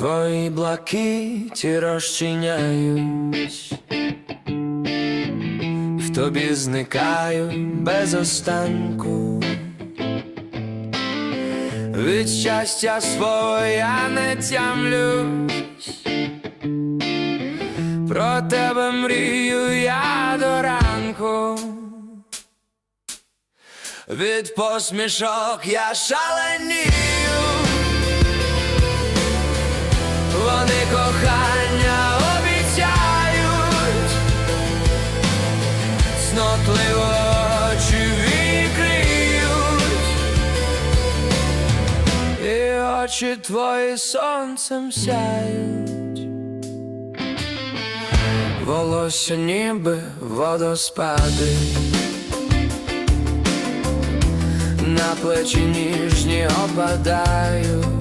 твої блакиті розчиняють, в тобі зникають без останку. Від щастя свого я не тямлюсь, про тебе мрію я до ранку. Від посмішок я шаленію, кохання обіцяють, снотливо очі відкриють, і очі твої сонцем сяють, волосся ніби водоспади. На плечі ніжні опадають